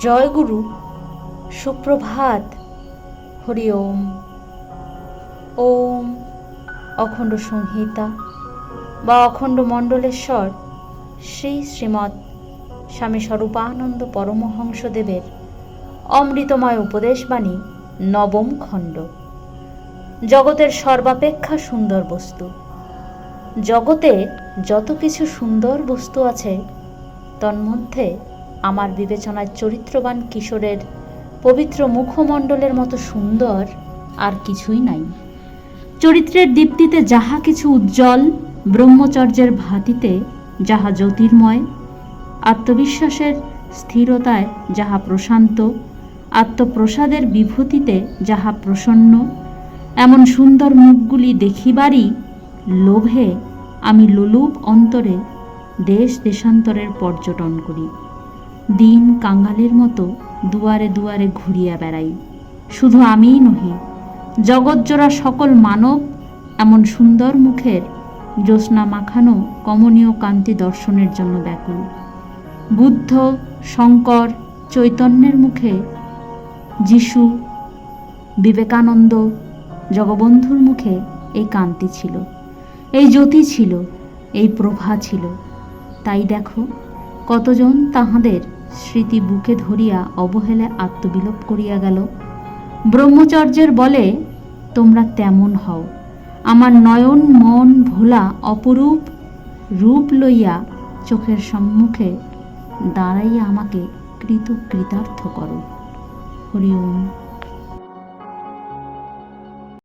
জয় গুরু সুপ্রভাত। হরি ওম। ওম অখণ্ড সংহিতা বা অখণ্ড মণ্ডলেশ্বর শ্রী শ্রীমৎ স্বামী স্বরূপানন্দ পরমহংসদেবের অমৃতময় উপদেশবাণী, নবম খণ্ড। জগতের সর্বাপেক্ষা সুন্দর বস্তু। জগতে যত কিছু সুন্দর বস্তু আছে, তন্মধ্যে আমার বিবেচনায় চরিত্রবান কিশোরের পবিত্র মুখমণ্ডলের মতো সুন্দর আর কিছুই নাই। চরিত্রের দীপ্তিতে যাহা কিছু উজ্জ্বল, ব্রহ্মচর্যের ভাতিতে যাহা জ্যোতির্ময়, আত্মবিশ্বাসের স্থিরতায় যাহা প্রশান্ত, আত্মপ্রসাদের বিভূতিতে যাহা প্রসন্ন, এমন সুন্দর মুখগুলি দেখিবারই লোভে আমি লোলুপ অন্তরে দেশ দেশান্তরের পর্যটন করি। দিন কাঙ্গালের মতো দুয়ারে দুয়ারে ঘুরিয়া বেড়াই। শুধু আমিই নহি জগৎজোড়া সকল মানব এমন সুন্দর মুখের জ্যোৎস্না মাখানো কমনীয় কান্তি দর্শনের জন্য ব্যাকুল। বুদ্ধ, শঙ্কর, চৈতন্যের মুখে যিশু, বিবেকানন্দ জগবন্ধুর মুখে এই কান্তি ছিল, এই জ্যোতি ছিল, এই প্রভা ছিল। তাই দেখো, কতজন তাহাদের স্মৃতি বুকে ধরিয়া অবহেলায় আত্মবিলোপ করিয়া গেল। ব্রহ্মচর্যের বলে, তোমরা তেমন হও। আমার নয়ন মন ভোলা অপরূপ রূপ লইয়া চোখের সম্মুখে দাঁড়াইয়া আমাকে কৃত কৃতার্থ করো। হরি ওম।